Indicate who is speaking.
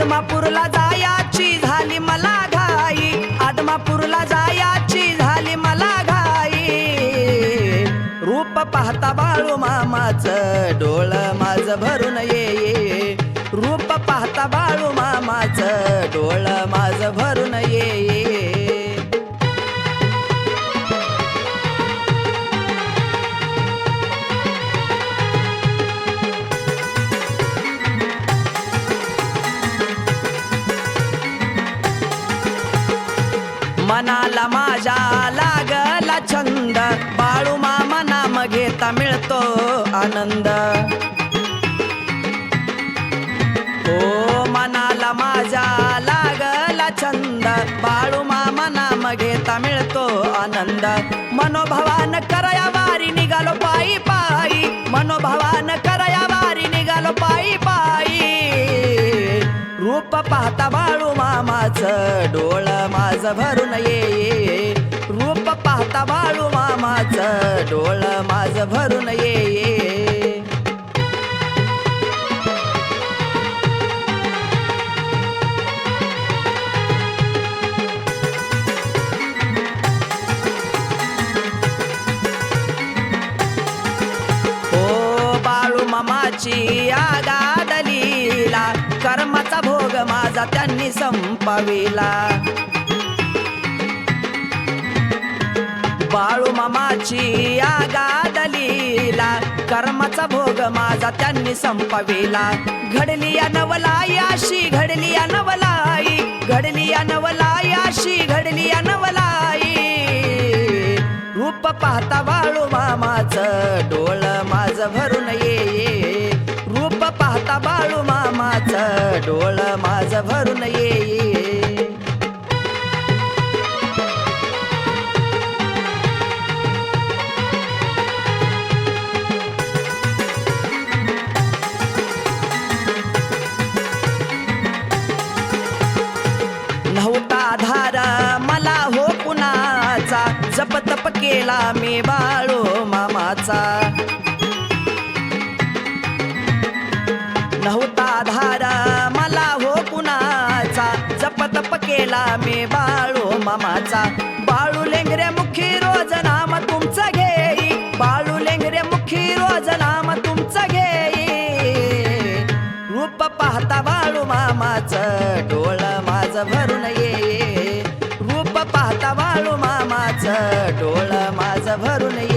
Speaker 1: आदमापूरला जायाची झाली मला घाई आदमापूरला जायाची झाली मला घाई रूप पाहता बाळू मामाच डोळ माझ भरून ये. रूप मनाला माझ्या लागला छंद. बाळू मामा नाम घेता मिळतो आनंद. हो मनाला माझ्या लागला छंद. बाळू मामा नाम घेता मिळतो आनंद. मनोभवान करया वारी निघालो पायी पायी. मनोभवान करया वारी निघालो पायी पायी. रूप पाहता बाळू मामाचं डोळा. माझ भरून ये ये. रूप पाहता बाळू मामाचं डोळ माझ भरून ये ये. हो बाळू मामाची आगादलीला कर्माचा भोग माझा त्यांनी संपविला बाळू मामाची आगादलीला. कर्माचा भोग माझा त्यांनी संपविला. घडली या नवलाई अशी घडली या नवलाई. घडली या नवलाई अशी घडली या नवलाई. रूप पाहता बाळू मामाचं डोळ माझ भरून ये रूप पाहता बाळू मामाचं डोळ माझ भरून ये ये. केला मी बाळू मामाचा. नव्हता धार मला हो कुणाचा. जप तप केला मी बाळू मामाचा. बाळू लेंगरे मुखी रोज नाम तुमचं घेई. बाळू लेंगरे मुखी रोज नाम तुमचं घेई. रूप पाहता बाळू मामाचं डोळ माझ भरून ये ये. रूप पाहता बाळू मामाचं डोळ भरुले